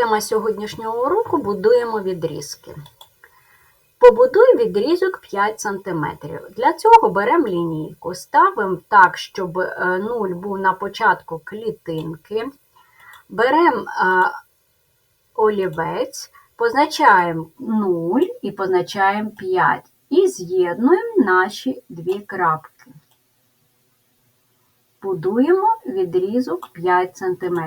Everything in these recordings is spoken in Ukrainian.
Тема сьогоднішнього уроку будуємо відрізки. Побудуй відрізок 5 см. Для цього беремо лінійку, ставимо так, щоб е, 0 був на початку клітинки. Беремо е, олівець, позначаємо 0 і позначаємо 5. І з'єднуємо наші дві крапки. Будуємо відрізок 5 см.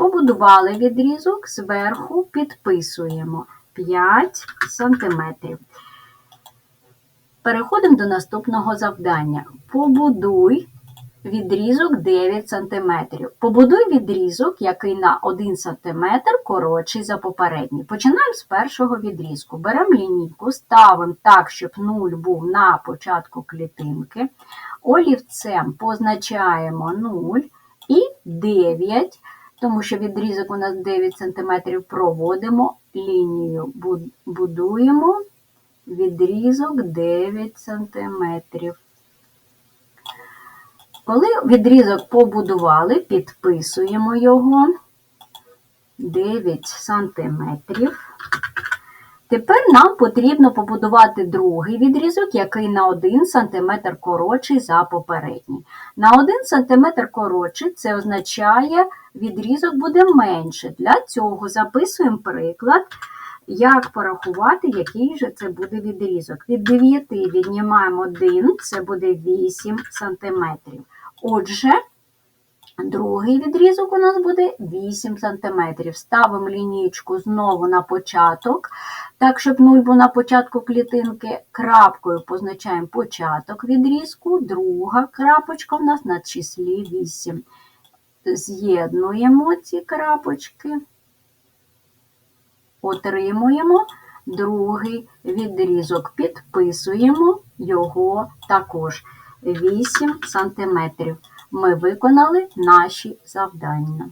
Побудували відрізок, зверху підписуємо 5 см. Переходимо до наступного завдання. Побудуй відрізок 9 см. Побудуй відрізок, який на 1 см коротший за попередній. Починаємо з першого відрізку. Беремо лінійку, ставимо так, щоб 0 був на початку клітинки. Олівцем позначаємо 0 і 9 тому що відрізок у нас 9 см, проводимо лінію, будуємо відрізок 9 см. Коли відрізок побудували, підписуємо його 9 см. Тепер нам потрібно побудувати другий відрізок, який на 1 см коротший за попередній. На 1 см коротший це означає, відрізок буде менше. Для цього записуємо приклад, як порахувати, який же це буде відрізок. Від 9 віднімаємо 1, це буде 8 см. Отже, Другий відрізок у нас буде 8 см. Ставимо лінійку знову на початок, так, щоб 0 був на початку клітинки. Крапкою позначаємо початок відрізку, друга крапочка у нас на числі 8. З'єднуємо ці крапочки, отримуємо другий відрізок, підписуємо його також 8 см ми виконали наші завдання.